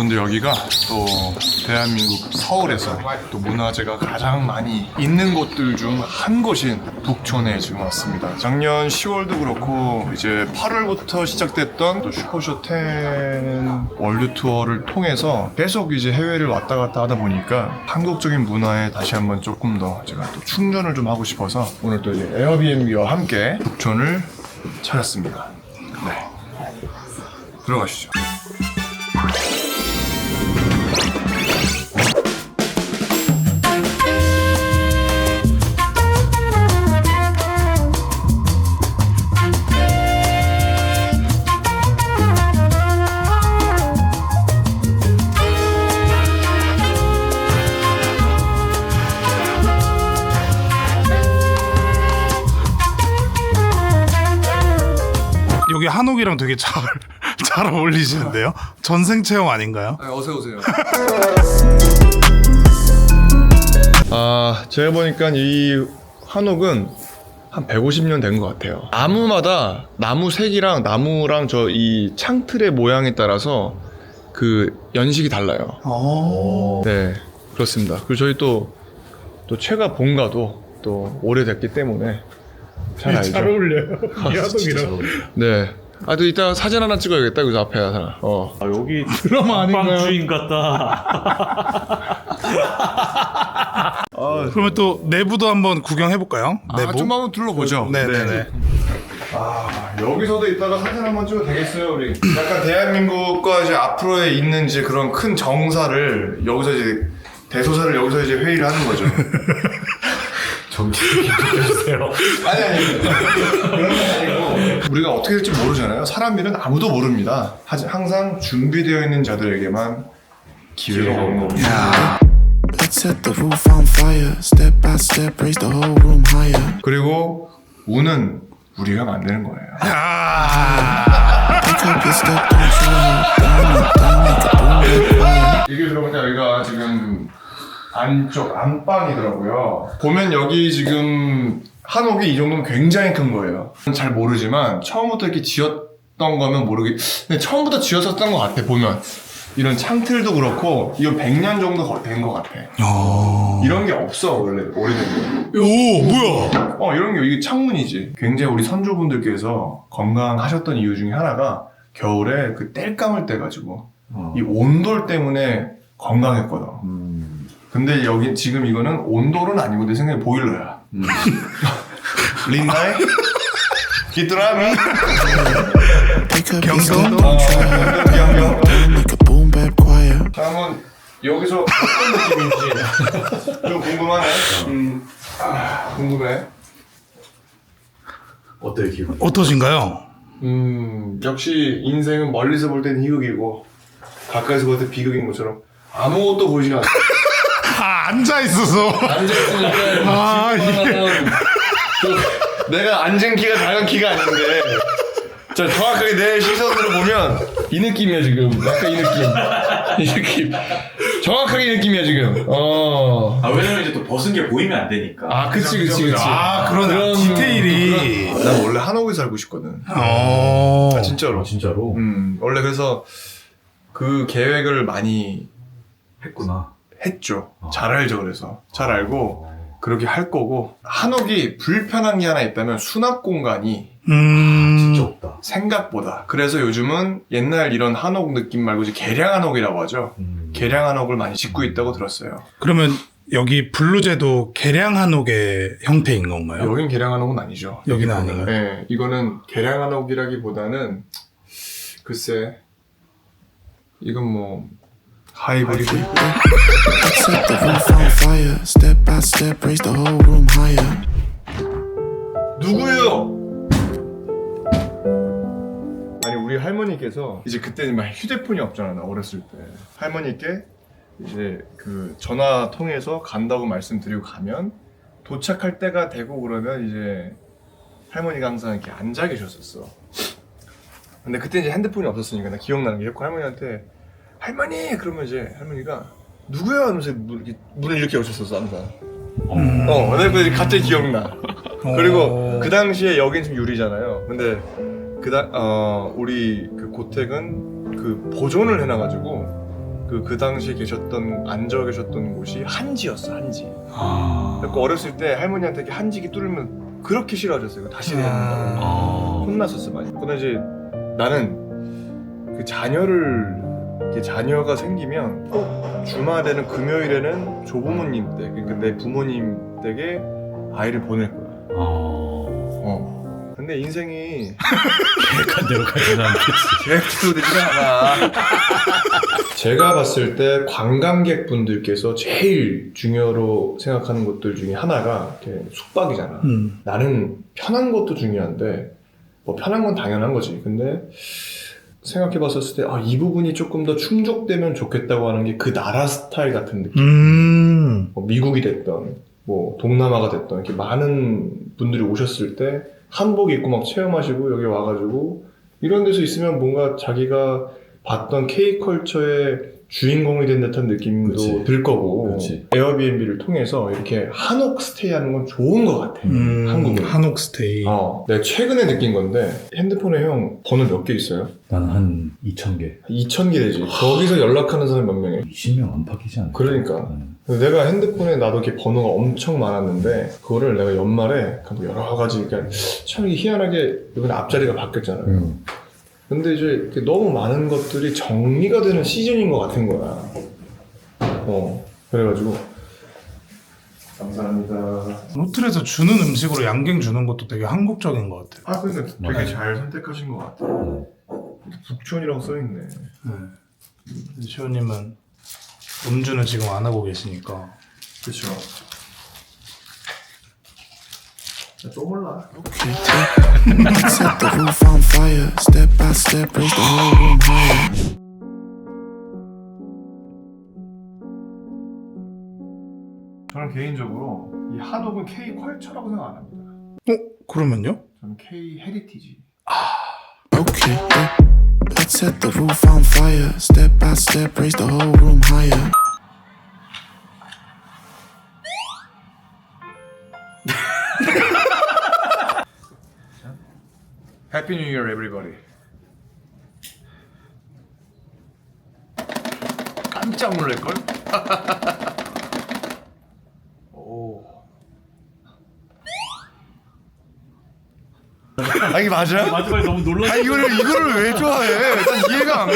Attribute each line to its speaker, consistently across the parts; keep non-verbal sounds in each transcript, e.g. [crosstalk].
Speaker 1: 여러분들 여기가 또 대한민국 서울에서 또 문화재가 가장 많이 있는 곳들 중 한 곳인 북촌에 지금 왔습니다. 작년 10월도 그렇고 이제 8월부터 시작됐던 또 슈퍼쇼 10 월드 투어를 통해서 계속 이제 해외를 왔다 갔다 하다 보니까 한국적인 문화에 다시 한번 조금 더 제가 또 충전을 좀 하고 싶어서 오늘 또 이제 에어비앤비와 함께 북촌을 찾았습니다. 네. 들어가시죠.
Speaker 2: 한옥이랑 되게 잘, [laughs] 잘 어울리시는데요? 전생 체험 아닌가요?
Speaker 1: 아, 어서 오세요. [laughs] 아, 제가 보니까 이 한옥은 한 150년 된 것 같아요. 나무마다 나무 색이랑 나무랑 저 이 창틀의 모양에 따라서 그 연식이 달라요.
Speaker 2: 어.
Speaker 1: 네, 그렇습니다. 그리고 저희 또, 또 최가 본가도 또 오래됐기 때문에 잘 알죠.
Speaker 2: 어울려요. 이 한옥이랑.
Speaker 1: 네. 아, 또 이따 사진 하나 찍어야겠다. 그 앞에 하나. 어.
Speaker 3: 아, 여기 [laughs]
Speaker 2: 드라마 아닌가요?
Speaker 3: 빵 주인 같다. [laughs]
Speaker 2: 그러면 또 내부도 한번 구경해 볼까요?
Speaker 1: 아,
Speaker 2: 내부?
Speaker 1: 좀 한번 둘러보죠.
Speaker 2: 네네네.
Speaker 1: 아, 여기서도 이따가 사진 한번 찍어도 되겠어요, 우리? 약간 대한민국과 이제 앞으로에 있는 이제 그런 큰 정사를 여기서 이제 대소사를 여기서 이제 회의를 하는 거죠. [laughs]
Speaker 3: 정치 해주세요.
Speaker 1: 아니, 아니. 그런. 우리가 어떻게 될지 모르잖아요. 사람 일은 아무도 모릅니다. 하지, 항상 준비되어 있는 자들에게만 기회가 오는 겁니다.
Speaker 4: Let's set the roof on fire. Step by step, raise the whole room higher.
Speaker 1: 그리고 운은 우리가 만드는 거예요.
Speaker 2: 아.
Speaker 1: 얘기 들어보니까 여기가 지금 안쪽 안방이더라고요. 보면 여기 지금 한옥이 이 정도면 굉장히 큰 거예요. 잘 모르지만 처음부터 이렇게 지었던 거면 모르겠. 근데 처음부터 지었었던 것 같아 보면 이런 창틀도 그렇고 이건 100년 정도 된 것 같아.
Speaker 2: 어.
Speaker 1: 이런 게 없어 원래 오래된
Speaker 2: 오, 뭐야?
Speaker 1: 거. 어 이런 게 이게 창문이지. 굉장히 우리 선조분들께서 건강하셨던 이유 중에 하나가 겨울에 그 땔감을 떼가지고 이 온돌 때문에 건강했거든. 근데 여기 지금 이거는 온돌은 아니고 내 생각에 보일러야. [laughs] 린나이?
Speaker 4: like a boom bap choir.
Speaker 1: 자, 한번 여기서 어떤 느낌인지 좀 궁금하네. 음, 아, 궁금해.
Speaker 3: 어때요, 기분?
Speaker 2: 어떠신가요?
Speaker 1: 음, 역시 인생은 멀리서 볼 때는 희극이고 가까이서 볼때 비극인 것처럼 아무것도 보이지 않아.
Speaker 2: 아, 앉아 있어서.
Speaker 1: 앉아있으니까
Speaker 2: 아,
Speaker 1: 저, 내가 앉은 키가 작은 키가 아닌데 자 정확하게 내 시선으로 보면 이 느낌이야 지금 약간 이 느낌 이 느낌 정확하게 이 느낌이야 지금 어아
Speaker 3: 아, 왜냐면 이제 또 벗은 게 보이면 안 되니까.
Speaker 1: 그치 그치 그치
Speaker 2: 아, 그런 디테일이.
Speaker 1: 그런- 난 원래 한옥에 살고 싶거든
Speaker 2: 어.
Speaker 1: 아, 진짜로
Speaker 3: 아, 진짜로?
Speaker 1: 음 원래 그래서 그 계획을 많이
Speaker 3: 했구나.
Speaker 1: 했죠 잘 알죠 그래서 잘 알고 그렇게 할 거고 한옥이 불편한 게 하나 있다면 수납 공간이
Speaker 2: 음.
Speaker 3: 진짜 없다.
Speaker 1: 생각보다. 그래서 요즘은 옛날 이런 한옥 느낌 말고 이제 개량 한옥이라고 하죠.
Speaker 3: 음.
Speaker 1: 개량 한옥을 많이 짓고 있다고 들었어요.
Speaker 2: 그러면 여기 블루제도 개량 한옥의 형태인 건가요?
Speaker 1: 여긴 개량 한옥은 아니죠.
Speaker 2: 여기는 아닌가요?
Speaker 1: 네, 이거는 개량 한옥이라기보다는 글쎄 이건 뭐 하이브리드.
Speaker 4: Set the roof on fire. Step by step, raise the whole room higher.
Speaker 1: 누구예요? 아니 우리 할머니께서 이제 그때는 막 휴대폰이 없잖아 나 어렸을 때 할머니께 이제 그 전화 통해서 간다고 말씀드리고 가면 도착할 때가 되고 그러면 이제 할머니가 항상 이렇게 앉아 계셨었어 근데 그때 이제 핸드폰이 없었으니까 나 기억나는 게 자꾸 할머니한테 할머니 그러면 이제 할머니가 누구야 하면서 문, 이렇게 문을 이렇게 여셨었어 항상 어 근데 그 갑자기 기억나 그리고
Speaker 2: 어.
Speaker 1: 그 당시에 여긴 좀 유리잖아요 근데 그다 어 우리 그 고택은 그 보존을 해놔가지고 그 그 당시에 계셨던 앉아 계셨던 곳이 한지였어 한지
Speaker 2: 아.
Speaker 1: 그래서 어렸을 때 할머니한테 이렇게 한지기 뚫으면 그렇게 싫어하셨어요 이거 다시 해야 된다고
Speaker 2: 아.
Speaker 1: 혼났었어 많이. 근데 이제 나는 그 자녀를 이렇게 자녀가 생기면 꼭 주말에는 금요일에는 조부모님 댁, 그러니까 내 부모님 댁에 아이를 보낼 거야. 어. 근데 인생이
Speaker 3: 계획한 대로 가지는 않겠지.
Speaker 1: 계획대로 되지 않아. 제가 봤을 때 관광객 분들께서 제일 중요로 생각하는 것들 중에 하나가 이렇게 숙박이잖아.
Speaker 2: 음.
Speaker 1: 나는 편한 것도 중요한데 뭐 편한 건 당연한 거지. 근데 생각해 봤었을 때 아, 이 부분이 조금 더 충족되면 좋겠다고 하는 게 그 나라 스타일 같은 느낌.
Speaker 2: 음.
Speaker 1: 뭐 미국이 됐던 뭐 동남아가 됐던 이렇게 많은 분들이 오셨을 때 한복 입고 막 체험하시고 여기 와가지고 이런 데서 있으면 뭔가 자기가 봤던 K컬처의 주인공이 된 듯한 느낌도
Speaker 3: 그치.
Speaker 1: 들 거고
Speaker 3: 그치.
Speaker 1: 에어비앤비를 통해서 이렇게 한옥 스테이 하는 건 좋은 것 같아
Speaker 2: 음.
Speaker 1: 한국은
Speaker 2: 한옥 스테이.
Speaker 1: 어, 내가 최근에 느낀 건데 핸드폰에 형 번호 몇 개 있어요?
Speaker 3: 나는 한 2천 개.
Speaker 1: 2천 개 되지 거기서 연락하는 사람 몇 명이에요?
Speaker 3: 20명 안팎이지 않나?
Speaker 1: 그러니까.
Speaker 3: 음.
Speaker 1: 내가 핸드폰에 나도 이렇게 번호가 엄청 많았는데 그거를 내가 연말에 뭐 여러 가지 그러니까 참 희한하게 이번에 앞자리가 바뀌었잖아요.
Speaker 3: 음.
Speaker 1: 근데 이제 이렇게 너무 많은 것들이 정리가 되는 시즌인 것 같은 거야. 어 그래가지고 감사합니다.
Speaker 2: 호텔에서 주는 음식으로 양갱 주는 것도 되게 한국적인 것 같아요.
Speaker 1: 아 근데 되게
Speaker 3: 맞아요.
Speaker 1: 잘 선택하신 것 같아.
Speaker 3: 음.
Speaker 1: 북촌이라고 써있네.
Speaker 2: 네. 시호님은 음주는 지금 안 하고 계시니까.
Speaker 1: 그쵸. 또 몰라.
Speaker 4: Set the roof on fire. Step by step, raise the whole room higher.
Speaker 1: 저는 개인적으로 이 한옥은 K 컬처라고 생각 안 합니다.
Speaker 2: 어? 그러면요?
Speaker 1: 저는 K 헤리티지.
Speaker 4: Okay, let's set the roof on fire. Step by step, raise the whole room higher.
Speaker 1: Happy New Year, everybody. 깜짝 놀랄걸? [laughs] 오. 아 이게 맞아?
Speaker 3: 마지막에 너무 놀라.
Speaker 1: 아 이거를 이거를 왜 좋아해? 난 이해가 안 가.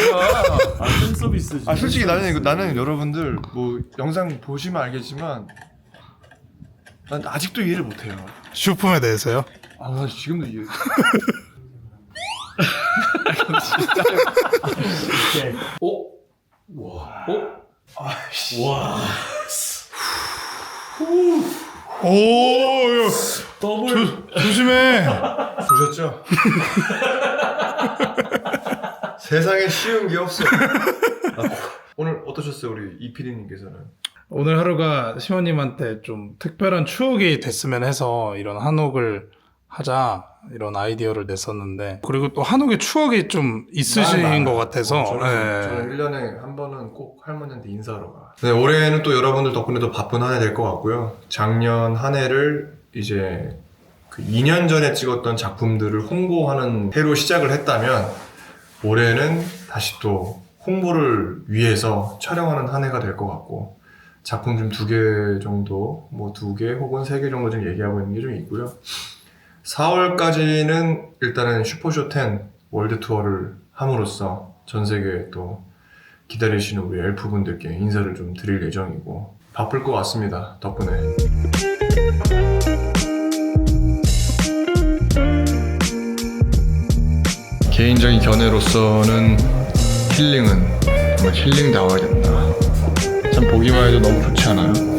Speaker 3: 아, 팬 서비스.
Speaker 1: 아 솔직히 나는 이거 나는 여러분들 뭐 영상 보시면 알겠지만 난 아직도 이해를 못해요.
Speaker 2: 슈품에 대해서요?
Speaker 1: 아 나 지금도 이해. [laughs]
Speaker 3: 어? 와. 어? 와.
Speaker 2: 오, 야,
Speaker 3: 더블.
Speaker 2: 조심해.
Speaker 1: 보셨죠? [laughs] 세상에 쉬운 게 없어. 아, 오늘 어떠셨어요, 우리 이피디님께서는?
Speaker 2: 오늘 하루가 시호님한테 좀 특별한 추억이 됐으면 해서 이런 한옥을 하자 이런 아이디어를 냈었는데 그리고 또 한옥에 추억이 좀 있으신 것 같아서
Speaker 1: 어, 저는,
Speaker 2: 예.
Speaker 1: 저는 1년에 한 번은 꼭 할머니한테 인사하러 가. 네, 올해는 또 여러분들 덕분에 도 바쁜 한 해 될 것 같고요. 작년 한 해를 이제 그 2년 전에 찍었던 작품들을 홍보하는 해로 시작을 했다면 올해는 다시 또 홍보를 위해서 촬영하는 한 해가 될 것 같고 작품 좀 두 개 정도, 뭐 두 개 혹은 세 개 정도 좀 얘기하고 있는 게 좀 있고요. 4월까지는 일단은 슈퍼쇼 10 월드 투어를 함으로써 전 세계에 또 기다리시는 우리 엘프 분들께 인사를 좀 드릴 예정이고 바쁠 것 같습니다. 덕분에. 개인적인 견해로서는 힐링은 정말 힐링 나와야 된다. 참 보기만 해도 너무 좋지 않아요?